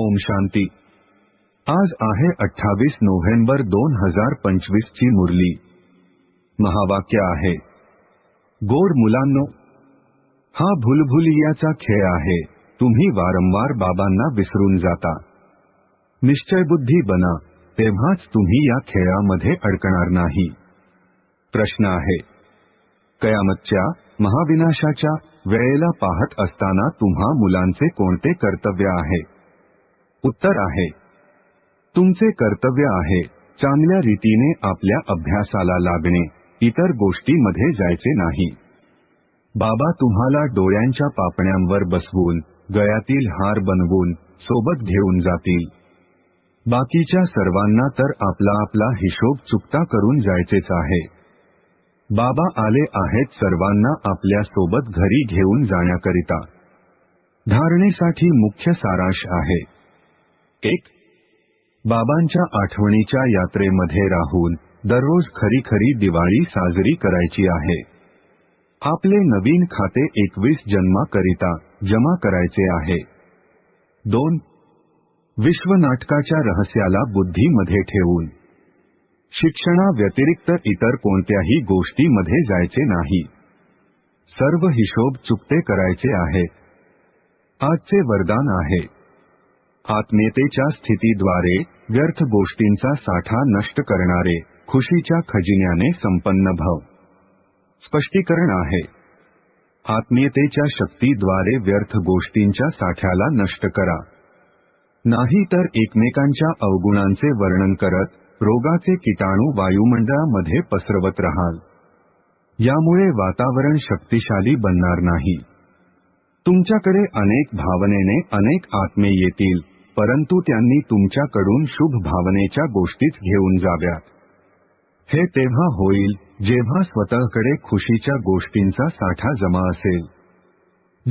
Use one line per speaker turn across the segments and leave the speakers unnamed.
ओम शांती. आज आहे अठ्ठावीस नोव्हेंबर दोन हजार पंचवीस ची मुरली. महावाक्य आहे. गोड मुलांनो हा भुलभुलियाचा खेळ आहे. तुम्ही वारंवार बाबांना विसरून जाता. निश्चयबुद्धी बना तेव्हाच तुम्ही या खेळामध्ये अडकणार नाही. प्रश्न आहे. कयामतच्या महाविनाशाच्या वेळेला पाहत असताना तुम्हा मुलांचे कोणते कर्तव्य आहे? उत्तर आहे. तुमचे कर्तव्य आहे चांगल्या रीतीने आपल्या अभ्यासाला लागणे इतर गोष्टीमध्ये जायचे नाही. बाबा तुम्हाला डोळ्यांच्या पापण्यांवर बसवून गळ्यातील हार बनवून सोबत घेऊन जातील. बाकीच्या सर्वांना तर आपला आपला हिशोब चुकता करून जायचेच आहे. बाबा आले आहेत सर्वांना आपल्यासोबत घरी घेऊन जाण्याकरिता. धारणेसाठी मुख्य सारांश आहे. एक. बाबांच्या आठवणीच्या यात्रेमध्ये राहून दररोज खरी खरी दिवाळी साजरी करायची आहे. आपले नवीन खाते एकवीस जन्माकरिता जमा करायचे आहे. दोन. विश्वनाटकाच्या रहस्याला बुद्धीमध्ये ठेवून. शिक्षणाव्यतिरिक्त इतर कोणत्याही गोष्टीमध्ये जायचे नाही. सर्व हिशोब चुकते करायचे आहे. आजचे वरदान आहे. आत्मीयतेच्या स्थितीद्वारे व्यर्थ गोष्टींचा साठा नष्ट करणारे खुशीच्या खजिन्याने संपन्न भव. स्पष्टीकरण आहे. आत्मीयतेच्या शक्तीद्वारे व्यर्थ गोष्टींच्या साठ्याला नष्ट करा. नाही तर एकमेकांच्या अवगुणांचे वर्णन करत रोगाचे किटाणू वायुमंडळामध्ये पसरवत राहाल. यामुळे वातावरण शक्तिशाली बनणार नाही. तुमच्याकडे अनेक भावनेने अनेक आत्मे येतील. परंतु त्यांनी तुमच्याकडून शुभ भावनेच्या गोष्टीच घेऊन जाव्यात. हे तेव्हा होईल जेव्हा स्वतःकडे खुशीच्या गोष्टींचा साठा जमा असेल.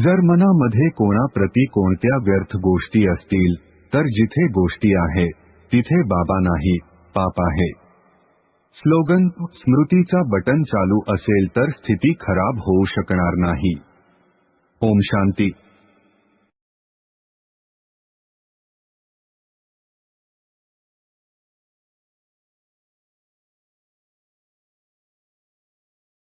जर मनामध्ये कोणाप्रती कोणत्या व्यर्थ गोष्टी असतील तर जिथे गोष्टी आहे तिथे बाबा नाही पाप आहे. स्लोगन स्मृतीचा बटन चालू असेल तर स्थिती खराब होऊ शकणार नाही. ओम शांती.